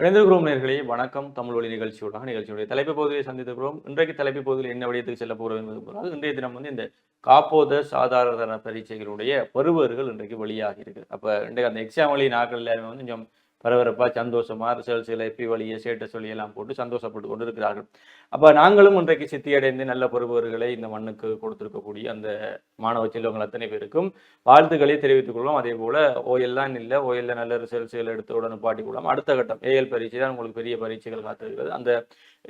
இணைந்திருக்கிறோம் நேர்களே. வணக்கம். தமிழ் ஒளி நிகழ்ச்சியோட நிகழ்ச்சியுடைய தலைப்பு பகுதியை சந்தித்திருக்கிறோம். இன்றைக்கு தலைப்பு பகுதியில் என்ன விடயத்துக்கு செல்ல போகிறோம் என்பது போறால் இன்றைய தினம் வந்து இந்த காப்போத சாதாரண பரீட்சைகளுடைய பருவர்கள் இன்றைக்கு வெளியாகி இருக்குது. அப்ப இன்றைக்கு அந்த எக்ஸாம் வழி நாட்கள் எல்லாருமே வந்து கொஞ்சம் பரபரப்பா சந்தோஷமா ரிசல்ட்ஸ்களை எப்பி வழியை சேட்ட சொல்லி எல்லாம் போட்டு சந்தோஷப்பட்டு கொண்டு இருக்கிறார்கள் அப்ப நாங்களும் இன்றைக்கு சித்தியடைந்து நல்ல பருவர்களை இந்த மண்ணுக்கு கொடுத்திருக்கக்கூடிய அந்த மாணவ செல்வங்கள் அத்தனை பேருக்கும் வாழ்த்துக்களை தெரிவித்துக் கொள்வோம் அதே போல ஓஎல்லாம் இல்லை ஓஎல்ல நல்ல ரிசல்ட்ஸ்கள் எடுத்து உடனே பாட்டி கொள்ளலாம். அடுத்த கட்டம் ஏஎல் பரீட்சை தான் உங்களுக்கு பெரிய பரீட்சைகள் காத்திருக்கிறது. அந்த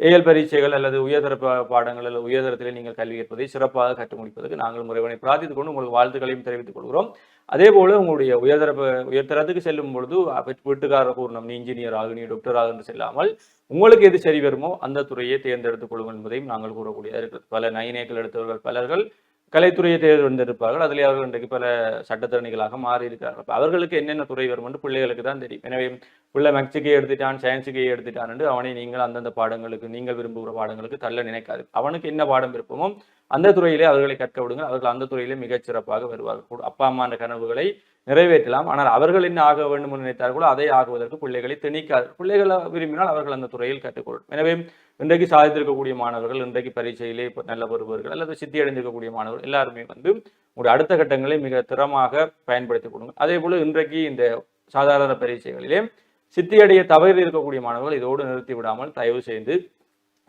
இயல் பரீட்சைகள் அல்லது உயர்தர பாடங்கள் அல்லது உயர்தரத்திலே நீங்கள் கல்வி கற்பதை சிறப்பாக கற்று முடிப்பதற்கு நாங்கள் முறைவனை பிரார்த்தித்துக் கொண்டு உங்களுக்கு வாழ்த்துக்களையும் தெரிவித்துக் கொள்கிறோம். அதே போல உங்களுடைய உயர்தர உயர்தரத்துக்கு செல்லும் பொழுது வீட்டுக்காரர் கூறணும் நீ இன்ஜினியர் ஆகு நீ டாக்டர் ஆகு என்று செல்லாமல் உங்களுக்கு எது சரி வருமோ அந்த துறையை தேர்ந்தெடுத்துக் கொள்ளுங்கள் என்பதையும் நாங்கள் கூறக்கூடியதாக இருக்கிறது. பல நயனேக்கள் எடுத்தவர்கள் பலர்கள் கலைத்துறையை தேர்ந்தெடுப்பார்கள். அதிலே அவர்கள் இன்றைக்கு பல சட்டத்திறனிகளாக மாறி இருக்கிறார்கள் அப்போ அவர்களுக்கு என்னென்ன துறை வரும் என்று பிள்ளைகளுக்கு தான் தெரியும். எனவே பிள்ளை மேக்ஸுக்கே எடுத்துட்டான் சயின்ஸுக்கே எடுத்துட்டான் என்று அவனை நீங்கள் அந்தந்த பாடங்களுக்கு நீங்கள் விரும்புகிற பாடங்களுக்கு தள்ள நினைக்காது. அவனுக்கு என்ன பாடம் விருப்பமோ அந்த துறையிலே அவர்களை கற்க விடுங்கள். அவர்கள் அந்த துறையிலே மிகச்சிறப்பாக வருவார்கள். அப்பா அம்மா கனவுகளை நிறைவேற்றலாம். ஆனால் அவர்கள் என்ன ஆக வேண்டும் என்று நினைத்தார்களோ அதை ஆகுவதற்கு பிள்ளைகளை திணிக்காது. பிள்ளைகளை விரும்பினால் அவர்கள் அந்த துறையில் கற்றுக்கொள்ளும் எனவே இன்றைக்கு சாதித்திருக்கக்கூடிய மாணவர்கள் இன்றைக்கு பரீட்சையிலே நல்ல வருபவர்கள் அல்லது சித்தி அடைந்திருக்கக்கூடிய மாணவர்கள் எல்லாருமே வந்து உங்களுடைய அடுத்த கட்டங்களை மிக திறமாக பயன்படுத்திக் கொடுங்க அதே போல இன்றைக்கு இந்த சாதாரண பரீட்சைகளிலே சித்தியடைய தவறி இருக்கக்கூடிய மாணவர்கள் இதோடு நிறுத்தி விடாமல் தயவு செய்து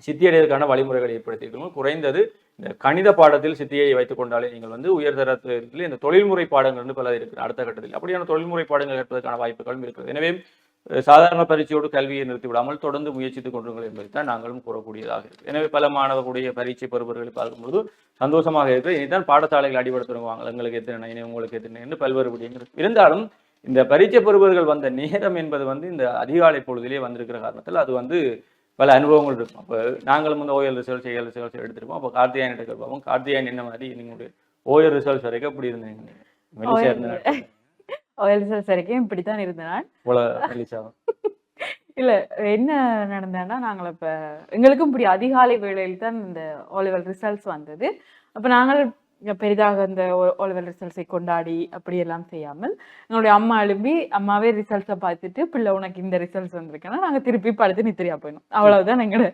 சித்தியடைவதற்கான வழிமுறைகளை ஏற்படுத்தியிருக்கணும் குறைந்தது இந்த கணித பாடத்தில் சித்தியை வைத்துக் கொண்டாலே நீங்கள் வந்து உயர்தரத்தில் இந்த தொழில்முறை பாடங்கள் வந்து பல இருக்குது அடுத்த கட்டத்தில் அப்படியான தொழில்முறை பாடங்கள் கேட்பதற்கான வாய்ப்புகளும் இருக்குது எனவே சாதாரண பரீட்சையோடு கல்வியை நிறுத்தி விடாமல் தொடர்ந்து முயற்சித்துக் கொண்டிருங்கள் என்பதை தான் நாங்களும் கூறக்கூடியதாக இருக்கு. எனவே பல மாணவர்களுடைய பரீட்சை பெறுபவர்களை பார்க்கும்போது சந்தோஷமாக இருக்கு இனிதான் பாடசாலைகள் அடிபட எங்களுக்கு எத்தனை இனி உங்களுக்கு எத்தனை என்று பல்வேறு விடயங்கள் இருந்தாலும் இந்த பரீட்சை பெறுபவர்கள் வந்த நேரம் என்பது வந்து இந்த அதிகாலை பொழுதிலே வந்திருக்கிற காரணத்தில் அது வந்து பல அனுபவங்கள் இருக்கும். அப்போ நாங்களும் வந்து ஓஎல் ரிசல்ட்ஸ் ஏஎல் ரிசல்ட்ஸ் எடுத்திருப்போம். அப்போ கார்த்தியாயன் எடுக்க பார்ப்போம் கார்த்தியாயன் என்ன மாதிரி? நீங்களுடைய ஓஎல் ரிசல்ட்ஸ் வரைக்கும் எப்படி இருந்தீங்க? மெலிசா ஆயில் ரிசல்ட்ஸ் வரைக்கும் இப்படித்தான் இருந்தேன் போல மெலிசா. இல்ல என்ன நடந்தேன்னா நாங்கள் இப்ப எங்களுக்கும் இப்படி அதிகாலை வேளையில் தான் இந்த ஓலெவல் ரிசல்ட்ஸ் வந்தது. அப்ப நாங்கள் பெரிதாக இந்த ஓலெவல் ரிசல்ட்ஸை கொண்டாடி அப்படி எல்லாம் செய்யாமல் எங்களுடைய அம்மா எழுப்பி அம்மாவே ரிசல்ட்ஸை பார்த்துட்டு பிள்ளை உனக்கு இந்த ரிசல்ட்ஸ் வந்திருக்குன்னா நாங்க திருப்பி படுத்து நித்திரியா போயிடும் அவ்வளவுதான் எங்களோட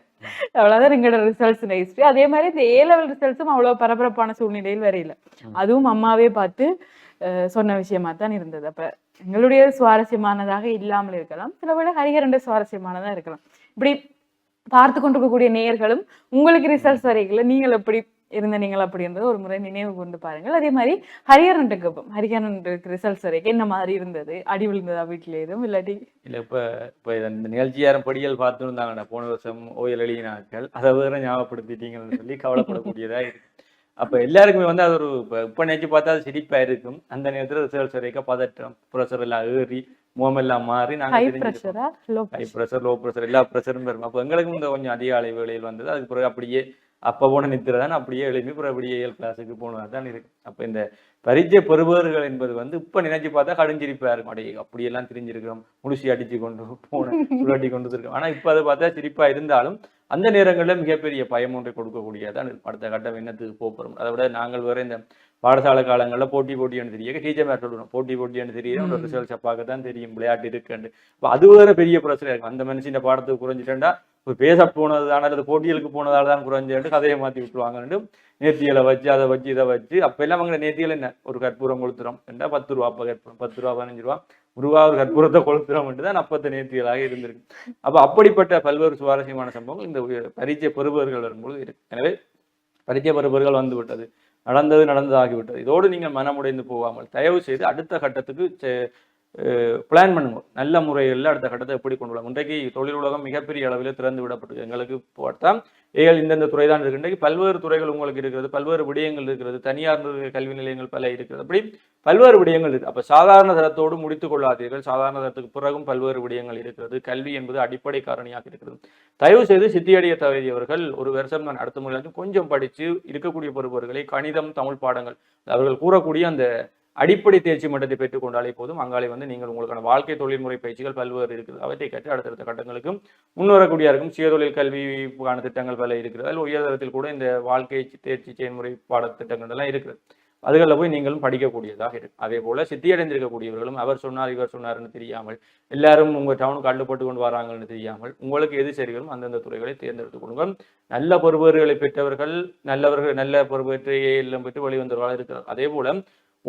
அவ்வளவுதான் எங்களோட ரிசல்ட்ஸ் ஹிஸ்ட்ரி அதே மாதிரி இந்த ஏ லெவல் ரிசல்ட்ஸும் அவ்வளவு பரபரப்பான சூழ்நிலையில் வரையில அதுவும் அம்மாவே பார்த்து சொன்ன விஷயமா தான் இருந்தது. அப்ப எங்களுடைய சுவாரஸ்யமானதாக இல்லாமல் இருக்கலாம். சில வேளை ஹரிஹரண்ட சுவாரஸ்யமானதா இருக்கலாம். இப்படி பார்த்து கொண்டிருக்கக்கூடிய நேயர்களும் உங்களுக்கு ரிசல்ட்ஸ் வரைக்கல நீங்கள் எப்படி இருந்த நீங்கள் அப்படின்றது ஒரு முறை நினைவு கொண்டு பாருங்கள். அதே மாதிரி ஹரிஹரன் கேட்போம் ஹரிஹரன் ரிசல்ட்ஸ் வரைக்கும் என்ன மாதிரி இருந்தது? அடி விழுந்ததா வீட்டுல எதுவும் இல்லாட்டி? இல்ல இப்ப இப்ப இந்த நிகழ்ச்சி யாரும் படியல் பார்த்து இருந்தாங்கண்ணா போன வருஷம் ஓயல் எழுதினாக்கள் அதை வேற ஞாபகப்படுத்திட்டீங்கன்னு சொல்லி கவலைப்படக்கூடியதா இருக்கு. அப்ப எல்லாருக்குமே வந்து அது ஒரு இப்ப இப்ப நினைச்சு பார்த்தா அது சிரிப்பா இருக்கும். அந்த நேரத்துல ரிசல்ட்ஸ் வரைக்கும் பதட்டம் ப்ரெஷர் எல்லாம் ஏறி முகமெல்லாம் மாறி நாங்க ஹை. ப்ரெஷரா லோ ப்ரெஷர் எல்லா ப்ரெஷரும் வரும் அப்போ எங்களுக்கும் இந்த கொஞ்சம் அதிகாலை வேளையில் வந்தது. அதுக்கு பிறகு அப்படியே அப்போ போன நித்திர தான் அப்படியே எழுப்பி அப்புறம் அப்படியே ஏழு கிளாஸுக்கு போனதாக தான் இருக்கு. அப்போ இந்த பரீட்சை பெறுபவர்கள் என்பது வந்து இப்போ நினைச்சு பார்த்தா கடுஞ்சிரிப்பா இருக்கும் அடைய அப்படியெல்லாம் திரிஞ்சிருக்கிறோம். முடிச்சு அடிச்சு கொண்டு போன சுழட்டி கொண்டு இருக்கோம் ஆனால் இப்போ அதை பார்த்தா சிரிப்பா இருந்தாலும் அந்த நேரங்களில் மிகப்பெரிய பயம் ஒன்றை கொடுக்கக்கூடியதான் அடுத்த கட்டம் என்னத்துக்கு போகிறோம் அதை விட நாங்கள் வேற இந்த பாடசாலை காலங்களில் போட்டி போட்டின்னு தெரிய டீச்சர் மேட் சொல்லணும் போட்டி போட்டின்னு தெரியும் ம். ரிசல்ட்ஸை பார்க்க தான் தெரியும். விளையாட்டு இருக்குன்னு இப்போ அது வேற பெரிய பிரச்சனை இருக்கும் அந்த மனுஷன் இந்த பாடத்துக்கு குறைஞ்சிட்டேன்டா பேச போனதுதான் அல்லது போட்டிகளுக்கு போனதால தான் குறைஞ்சிட்டு கதையை மாற்றி விட்டுருவாங்கன்னு நேர்த்திகளை வச்சு அதை வச்சு இதை வச்சு அப்போ எல்லாம் அவங்க நேர்த்திகள் என்ன? ஒரு கற்பூரம் கொளுத்துறோம் என்றா பத்து ரூபா அப்போ கற்பூரம் பத்து ரூபா பதினஞ்சு ரூபா ரூபா ஒரு கற்பூரத்தை கொளுத்துறோம்ட்டு தான் அப்பத்த நேர்த்திகளாக இருந்திருக்கு. அப்போ அப்படிப்பட்ட பல்வேறு சுவாரஸ்யமான சம்பவங்கள் இந்த பரிச்சய பரீட்சை பெறுபவர்கள் வரும்போது இருக்கு. எனவே பரிச்சய பெறுபவர்கள் வந்து விட்டது. நடந்தது நடந்ததாகிவிட்டது இதோடு நீங்கள் மனமுடைந்து போகாமல் தயவு செய்து அடுத்த கட்டத்துக்கு பிளான் பண்ணுங்க. நல்ல முறையில் அடுத்த கட்டத்தை எப்படி கொண்டு வரலாம்? இன்றைக்கு தொழில் உலகம் மிகப்பெரிய அளவில் திறந்து விடப்பட்டது. எங்களுக்கு பார்த்தா ஏழு இந்தந்த துறை தான் இருக்கு. இன்றைக்கு பல்வேறு துறைகள் உங்களுக்கு இருக்கிறது. பல்வேறு விடயங்கள் இருக்கிறது. தனியார் கல்வி நிலையங்கள் பல இருக்கிறது. அப்படி பல்வேறு விடயங்கள் இருக்கு. அப்போ சாதாரண தரத்தோடு முடித்துக் கொள்ளாதீர்கள். சாதாரண தரத்துக்கு பிறகும் பல்வேறு விடயங்கள் இருக்கிறது. கல்வி என்பது அடிப்படை காரணியாக இருக்கிறது. தயவு செய்து சித்தியடைய தகுதியவர்கள் ஒரு வருஷம் நான் அடுத்த முறையில் கொஞ்சம் படித்து இருக்கக்கூடிய பொறுப்பவர்களை கணிதம் தமிழ் பாடங்கள் அவர்கள் கூறக்கூடிய அந்த அடிப்படை தேர்ச்சி மட்டத்தை பெற்றுக்கொண்டாலே போதும். அங்காலே வந்து நீங்கள் உங்களுக்கான வாழ்க்கை தொழில்முறை பயிற்சிகள் பல்வேறு இருக்குது. அவற்றை கற்று அடுத்தடுத்த கட்டங்களுக்கு முன்வரக்கூடிய இருக்கும் சுயதொழில் கல்விக்கான திட்டங்கள் பல இருக்கிறது அதில் உயர்தரத்தில் கூட இந்த வாழ்க்கை தேர்ச்சி செயல்முறை பாடத்திட்டங்கள் எல்லாம் இருக்குது. அதுகளில் போய் நீங்களும் படிக்கக்கூடியதாக இருக்கு. அதே போல சித்தியடைந்திருக்கக்கூடியவர்களும் அவர் சொன்னார் இவர் சொன்னார்னு தெரியாமல் எல்லாரும் உங்க டவுனுக்கு அள்ளுப்பட்டு கொண்டு வராங்கன்னு தெரியாமல் உங்களுக்கு எது சரிகளும் அந்தந்த துறைகளை தேர்ந்தெடுத்துக் கொடுங்கள் நல்ல பொறுப்பேறுகளை பெற்றவர்கள் நல்லவர்கள் நல்ல பொறுப்பேற்றையே ஏஎல்லும் பெற்று வெளிவந்தவர்களாக இருக்கிறார். அதே போல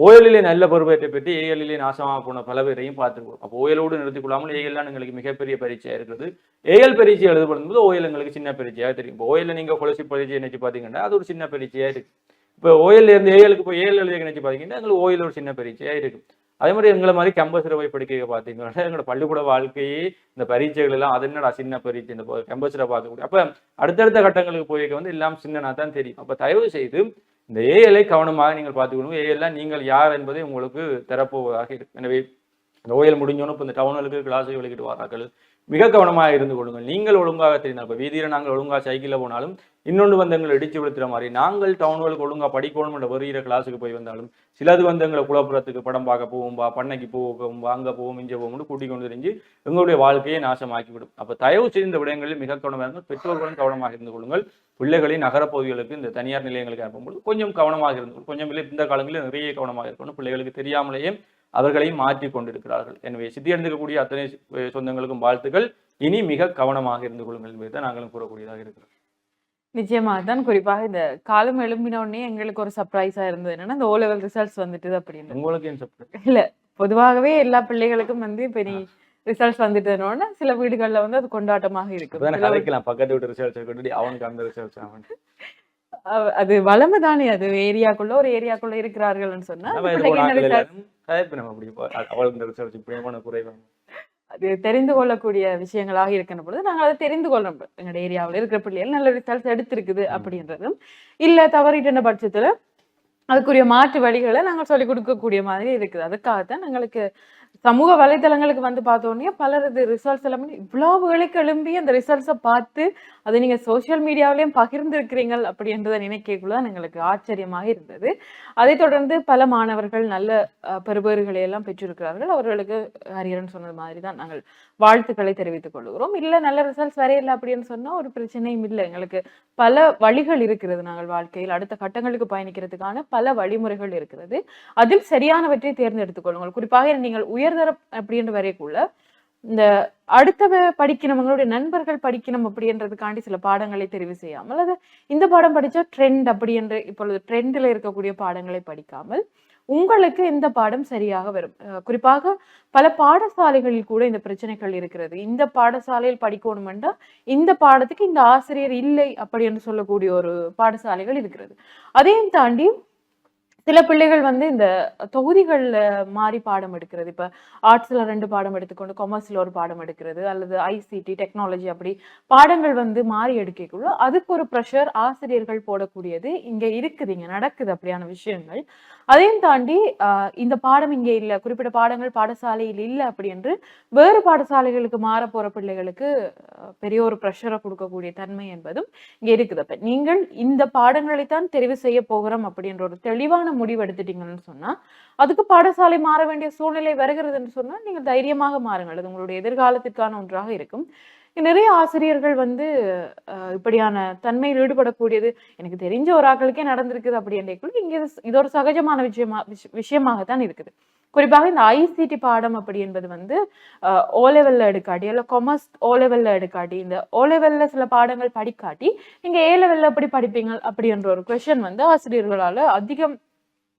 ஓயலிலே நல்ல பருவத்தை பற்றி ஏஎல்லிலே நாசமாக போன பல பேரையும் பார்த்துருக்கோம் அப்போ ஓயலோடு நிறுத்திக் கொள்ளாமல் ஏஎல்லாம் எங்களுக்கு மிகப்பெரிய பரீட்சையாக இருக்கிறது. ஏஎல் பரீட்சை எழுதப்படும் போது ஓயல் எங்களுக்கு சின்ன பரீட்சையாக தெரியும். இப்போ ஓயல்ல நீங்க கொலசி பரீட்சை நினைச்சு பார்த்தீங்கன்னா அது ஒரு சின்ன பரீட்சையாக இருக்கு. இப்போ ஓயல்ல இருந்து ஏஎலுக்கு போய் ஏஎல் எழுதிய நினைச்சு பார்த்தீங்கன்னா எங்களுக்கு ஓயல் ஒரு சின்ன பரீட்சையாக இருக்கு. அதே மாதிரி எங்களை மாதிரி கேம்பஸில் போய் படிக்க பார்த்தீங்கன்னா எங்களோட பள்ளிக்கூட வாழ்க்கையே இந்த பரீட்சைகள் எல்லாம் அது என்னடா சின்ன பரீட்சை இந்த கேம்பஸில் பார்க்கக்கூடிய அப்போ அடுத்தடுத்த கட்டங்களுக்கு போயிருக்க வந்து எல்லாம் சின்னனா தான் தெரியும். அப்போ தயவு செய்து இந்த ஏஎல்ஐ கவனமாக நீங்கள் பார்த்துக்கணும். ஏஎல்லாம் நீங்கள் யார் என்பதை உங்களுக்கு தரப்போவதாக இருக்கு எனவே இந்த ஓயல் முடிஞ்சோன்னு இப்போ இந்த டவுனுக்கு கிளாஸை வெளிக்கிட்டு வரார்கள் மிக கவனமாக இருந்து கொள்ளுங்கள். நீங்கள் ஒழுங்காக தெரிந்தால் இப்போ வீதியில் நாங்கள் ஒழுங்காக சைக்கிளில் போனாலும் இன்னொன்று வந்து எங்களை இடிச்சு விழுத்துற மாதிரி. நாங்கள் டவுன்களுக்கு ஒழுங்காக படிக்கணும் என்ற வருகிற கிளாஸுக்கு போய் வந்தாலும் சிலது வந்து எங்களை குலப்புறத்துக்கு படம் பார்க்க போகும்பா பண்ணைக்கு போவோம் அங்கே போவோம் இங்கே போகும்னு கூட்டிக் கொண்டு தெரிஞ்சு எங்களுடைய வாழ்க்கையை நாசமாக்கி விடும் அப்போ தயவு செய்து இந்த விடயங்களில் மிக கவனமாக இருந்தால் பெற்றோர்களும் கவனமாக இருந்து கொள்ளுங்கள். பிள்ளைகளை நகரப்பகுதிகளுக்கு இந்த தனியார் நிலையங்களுக்கு அனுப்பும்போது கொஞ்சம் கவனமாக இருந்து கொஞ்சம் இல்லை இந்த காலங்களில் நிறைய கவனமாக இருக்கணும். பிள்ளைகளுக்கு தெரியாமலேயே அவர்களையும் மாற்றி கொண்டிருக்கிறார்கள். எனவே சித்தியடைந்திருக்கக்கூடிய அத்தனை சொந்தங்களுக்கும் வாழ்த்துக்கள். இனி மிக கவனமாக இருந்து கொள்ளுங்கள் என்பதை தான் நாங்களும் கூறக்கூடியதாக இருக்கிறோம். நிச்சயமாக தான் குறிப்பாக இந்த காலம் எழும்பின உடனே எங்களுக்கு ஒரு சர்ப்ரைஸா இருந்தது. என்னன்னா இந்த ஓ லெவல் ரிசல்ட்ஸ் வந்துட்டு அப்படின்னு உங்களுக்கு இல்ல பொதுவாகவே எல்லா பிள்ளைகளுக்கும் வந்து இப்ப நீ ரிசல்ட்ஸ் வந்துட்டனோட சில வீடுகள்ல வந்து அது கொண்டாட்டமாக சில கதைக்கலாம் பக்கத்து வீட்டு ரிசல்ட்ஸ் அவனுக்கு அந்த ரிசல்ட்ஸ் அது வளமை தானே அது ஏரியாக்குள்ள ஒரு ஏரியாக்குள்ள இருக்கிறார்கள்னு சொன்னா அது தெரிந்து கொள்ளக்கூடிய விஷயங்களாக இருக்கின்ற பொழுது நாங்கள் அதை தெரிந்து கொள்ளணும் எங்களுடைய ஏரியாவில் இருக்கிற பிள்ளைகள் நல்ல ரிசல்ட்ஸ் எடுத்திருக்குது அப்படின்றதும் இல்ல தவறிட்ட பட்சத்துல அதுக்குரிய மாற்று வழிகளை நாங்கள் சொல்லிக் கொடுக்கக்கூடிய மாதிரி இருக்குது. அதுக்காகத்தான் எங்களுக்கு சமூக வலைதளங்களுக்கு வந்து பார்த்தோன்னே பலரது ரிசல்ட்ஸ் எல்லாமே இவ்வளவு வேலைக்கு எழும்பி அந்த ரிசல்ட்ஸை பார்த்து அதை நீங்கள் சோஷியல் மீடியாவிலையும் பகிர்ந்திருக்கிறீங்க அப்படின்றத நினைக்கக்குள்ள எங்களுக்கு ஆச்சரியமாக இருந்தது. அதைத் தொடர்ந்து பல மாணவர்கள் நல்ல அஹ், பெறுபேறுகளை எல்லாம் பெற்றிருக்கிறார்கள். அவர்களுக்கு ஹரியரன் சொன்னது மாதிரி தான் நாங்கள் வாழ்த்துக்களை தெரிவித்துக் கொள்கிறோம். இல்லை நல்ல ரிசல்ட்ஸ் வரையில்லை அப்படின்னு சொன்னால் ஒரு பிரச்சனையும் இல்லை. எங்களுக்கு பல வழிகள் இருக்கிறது நாங்கள் வாழ்க்கையில். அடுத்த கட்டங்களுக்கு பயணிக்கிறதுக்கான பல வழிமுறைகள் இருக்கிறது. அதில் சரியானவற்றை தேர்ந்தெடுத்துக் கொள்ளுங்கள். குறிப்பாக நீங்கள் உயர்தர அப்படின்ற வரைக்குள்ள இந்த அடுத்தவ படிக்கணும் நண்பர்கள் படிக்கணும் அப்படின்றதுக்காண்டி சில பாடங்களை தெரிவு செய்யாமல் அது இந்த பாடம் படிச்சா ட்ரெண்ட் அப்படி என்று இப்பொழுது ட்ரெண்டில் இருக்கக்கூடிய பாடங்களை படிக்காமல் உங்களுக்கு இந்த பாடம் சரியாக வரும். குறிப்பாக பல பாடசாலைகளில் கூட இந்த பிரச்சனைகள் இருக்கிறது. இந்த பாடசாலையில் படிக்கணுமெண்டா இந்த பாடத்துக்கு இந்த ஆசிரியர் இல்லை அப்படி என்று சொல்லக்கூடிய ஒரு பாடசாலைகள் இருக்கிறது. அதையும் தாண்டி சில பிள்ளைகள் வந்து இந்த தொகுதிகள்ல மாறி பாடம் எடுக்கிறது. இப்ப ஆர்ட்ஸ்ல ரெண்டு பாடம் எடுத்துக்கொண்டு கொமர்ஸ்ல ஒரு பாடம் எடுக்கிறது அல்லது ஐசிடி டெக்னாலஜி அப்படி பாடங்கள் வந்து மாறி எடுக்கக்குள்ள அதுக்கு ஒரு ப்ரெஷர் ஆசிரியர்கள் போடக்கூடியது இங்க இருக்குது இங்க நடக்குது அப்படியான விஷயங்கள். அதையும் தாண்டி இந்த பாடம் இங்கே இல்ல குறிப்பிட்ட பாடங்கள் பாடசாலையில் இல்லை அப்படி என்று வேறு பாடசாலைகளுக்கு மாற போற பிள்ளைகளுக்கு பெரிய ஒரு ப்ரெஷரை கொடுக்கக்கூடிய தன்மை என்பதும் இங்க இருக்குது. அப்போ நீங்கள் இந்த பாடங்களைத்தான் தெரிவு செய்ய போகிறோம் அப்படின்ற ஒரு தெளிவான முடிவு எடுத்துட்டீங்கன்னு சொன்னா அதுக்கு பாடசாலை மாற வேண்டிய சூழ்நிலை வருகிறது என்று சொன்னா நீங்கள் தைரியமாக மாறுங்கள். அது உங்களுடைய எதிர்காலத்திற்கான ஒன்றாக இருக்கும். நிறைய ஆசிரியர்கள் வந்து இப்படியான தன்மையில் ஈடுபடக்கூடியது. எனக்கு தெரிஞ்ச ஒரு ஆக்களுக்கே நடந்திருக்குது அப்படின்றக்குள்ள குழு இது- இது ஒரு சகஜமான விஷயமா விஷயமாகத்தான் இருக்குது. குறிப்பாக இந்த ஐசிடி பாடம் அப்படி என்பது வந்து ஓ லெவல்ல எடுக்காட்டி அல்ல கொமர்ஸ் ஓ லெவல்ல எடுக்காட்டி இந்த ஓ லெவல்ல சில பாடங்கள் படிக்காட்டி நீங்க ஏ லெவல்ல எப்படி படிப்பீங்க? அப்படின்ற ஒரு கொஷன் வந்து ஆசிரியர்களால அதிகம்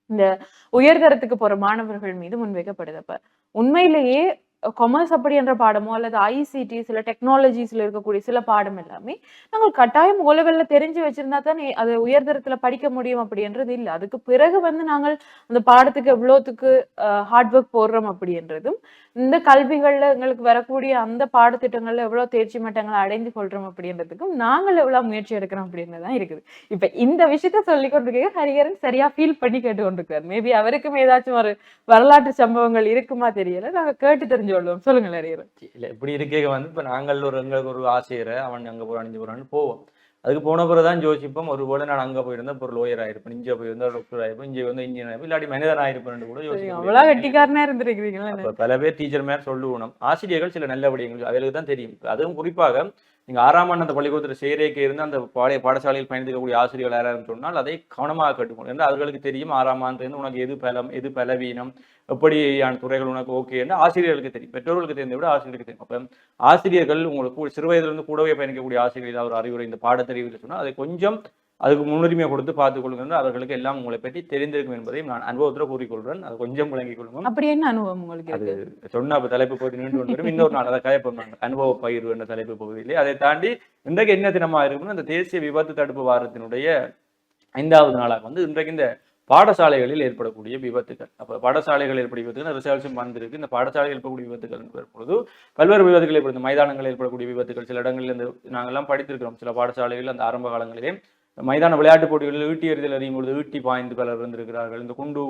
இந்த உயர்தரத்துக்கு போற மாணவர்கள் மீது முன்வைக்கப்படுது. அப்ப உண்மையிலேயே கொமர்ஸ் அப்படி என்ற பாடமோ அல்லது ஐசிடி சில டெக்னாலஜிஸ்ல இருக்கக்கூடிய சில பாடம் எல்லாமே நாங்கள் கட்டாயம் O தெரிஞ்சு வச்சிருந்தா தான் அது உயர்தரத்துல படிக்க முடியும் அப்படின்றது இல்லை. அதுக்கு பிறகு வந்து நாங்கள் அந்த பாடத்துக்கு எவ்வளோத்துக்கு ஹார்ட் ஒர்க் போடுறோம் அப்படின்றதும் இந்த கல்விகள்ல எங்களுக்கு வரக்கூடிய அந்த பாடத்திட்டங்கள்ல எவ்வளவு தேர்ச்சி மட்டங்களை அடைந்து கொள்றோம் அப்படின்றதுக்கும் நாங்கள் எவ்வளோ முயற்சி எடுக்கிறோம் அப்படின்றதுதான் இருக்குது. இப்ப இந்த விஷயத்த சொல்லி கொண்டிருக்க ஹரிஹரன் சரியா ஃபீல் பண்ணி கேட்டு கொண்டிருக்கிறார். மேபி அவருக்கும் ஏதாச்சும் ஒரு வரலாற்று சம்பவங்கள் இருக்குமா தெரியல. நாங்க கேட்டு தெரிஞ்சு கொள்வோம் சொல்லுங்கள் ஹரிஹரன் இல்ல இப்படி இருக்க வந்து இப்ப நாங்கள் ஒரு எங்களுக்கு ஒரு ஆசிரியரை அவன் அங்க போய் அணிஞ்சு போறான்னு போவோம். அதுக்கு போன பிறகுதான் யோசிப்போம் ஒருவேளை நான் அங்க போயிருந்தா ஒரு லோயர் ஆயிருப்பேன் இங்க போயிருந்தா டாக்டர் ஆயிருப்பேன் இங்க வந்து இன்ஜினியர் ஆயிருப்பேன் இல்லாட்டி மனிதன் ஆயிருப்பேன் கூட அவ்வளவு யோசிக்க கட்டிக்காரனா இருந்திருக்கிறீங்களா? அப்ப பல பேர் டீச்சர் மேல சொல்லுவோம். ஆசிரியர்கள் சில நல்ல விடயங்கள் அவைகளுக்கு தான் தெரியும். இப்ப அதுவும் குறிப்பாக நீங்க ஆறாம் ஆண்டு அந்த பள்ளிக்கூடத்தில் சேரேக்கு இருந்து அந்த பாடைய பாடசாலையில் பயணிக்கக்கூடிய ஆசிரியர்கள் யாராவது சொன்னால் அதை கவனமாக கட்டுக்கணும் என்று அவர்களுக்கு தெரியும் ஆறாம் ஆண்டு இருந்து உனக்கு எது பலம் எது பலவீனம் எப்படியான துறைகள் உனக்கு ஓகே என்று ஆசிரியர்களுக்கு தெரியும். பெற்றோர்களுக்கு தெரிந்த விட ஆசிரியர்களுக்கு தெரியும். அப்ப ஆசிரியர்கள் உங்களுக்கு சிறு வயதிலிருந்து கூடவே பயணிக்கக்கூடிய ஆசிரியர் ஏதாவது ஒரு அறிவுரை இந்த பாடத்தறிவில் சொன்னால் அதை கொஞ்சம் அதுக்கு முன்னுரிமை கொடுத்து பார்த்துக் கொள்ளுங்க அவர்களுக்கு எல்லாம் உங்களை பற்றி தெரிந்திருக்கும் என்பதையும் நான் அனுபவத்தில் கூறிக்கொள்கிறேன் அது கொஞ்சம் விளங்கிக் கொள்ளுங்க அப்படி என்ன அனுபவம் உங்களுக்கு அது சொன்ன தலைப்பு பகுதி நீண்டு கொண்டு வரும். இன்னொரு நாள் அதை கயப்பம் அனுபவ பகிர்வு என்ற தலைப்பு பகுதியிலே. அதை தாண்டி இன்றைக்கு என்ன தினமா இருக்கும்னு அந்த தேசிய விபத்து தடுப்பு வாரத்தினுடைய ஐந்தாவது நாளாக வந்து இன்றைக்கு இந்த பாடசாலைகளில் ஏற்படக்கூடிய விபத்துகள். அப்போ பாடசாலைகள் ஏற்படும் விபத்துகள் ரிசர்வேஷன் வந்திருக்கு. இந்த பாடசாலைகள் ஏற்படக்கூடிய விபத்துகள் என்பது பொழுது பல்வேறு விபத்துகள் ஏற்படும் மைதானங்கள் ஏற்படக்கூடிய விபத்துகள் சில இடங்களில் இந்த நாங்கள்லாம் படித்திருக்கிறோம். சில பாடசாலைகள் அந்த ஆரம்ப காலங்களிலே மைதான விளையாட்டுப் போட்டிகளில் ஈட்டி எறிதல் அறியும் பொழுது ஈட்டி பாய்ந்து பலர் வந்திருக்கிறார்கள். இந்த குண்டு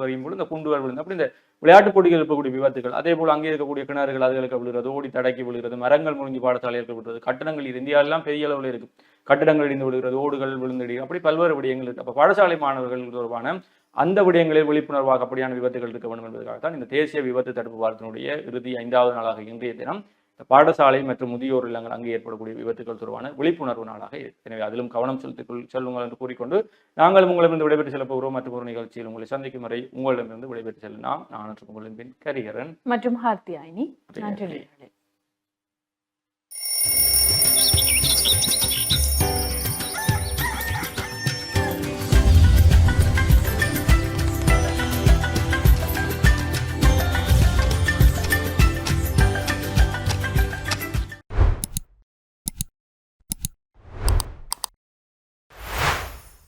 வரையும் பொழுது இந்த குண்டு விழுந்து அப்படி இந்த விளையாட்டுப் போட்டிகள் இருக்கக்கூடிய விபத்துகள் அதே போல் அங்கே இருக்கக்கூடிய கிணறுகள் அதுகளுக்கு விழுகிறது ஓடி தடக்கி விழுகிறது மரங்கள் முறிஞ்சு பாடசாலை விழுகிறது. கட்டடங்கள் இது இந்தியாவிலாம் பெரிய அளவில் இருக்கு. கட்டடங்கள் இடிந்து விழுகிறது ஓடுகள் விழுந்தடி அப்படி பல்வேறு விடயங்கள் இருக்கு. அப்போ பாடசாலை மாணவர்கள் தொடர்பான அந்த விடயங்களில் விழிப்புணர்வாக அப்படியான விபத்துகள் இருக்க வேண்டும் என்பதற்காகத்தான் இந்த தேசிய விபத்து தடுப்பு வாரத்தினுடைய இறுதி ஐந்தாவது நாளாக இன்றைய தினம் பாடசாலை மற்றும் முதியோர் இல்லங்கள் அங்கே ஏற்படக்கூடிய விபத்துகள் தொடர்பான விழிப்புணர்வு நாளாக. எனவே அதிலும் கவனம் செலுத்திக் கொள் செல்லுங்கள் என்று கூறிக்கொண்டு நாங்களும் உங்களிடமிருந்து விடைபெற்று செல்ல போகிறோம் மற்றும் ஒரு நிகழ்ச்சியில் உங்களை சந்திக்கும் வரை உங்களிடமிருந்து விடைபெற்று செல்லும் நாம் நான் உங்களின் பின் கரிகரன் மற்றும் ஹார்த்தியாயினி நன்றி.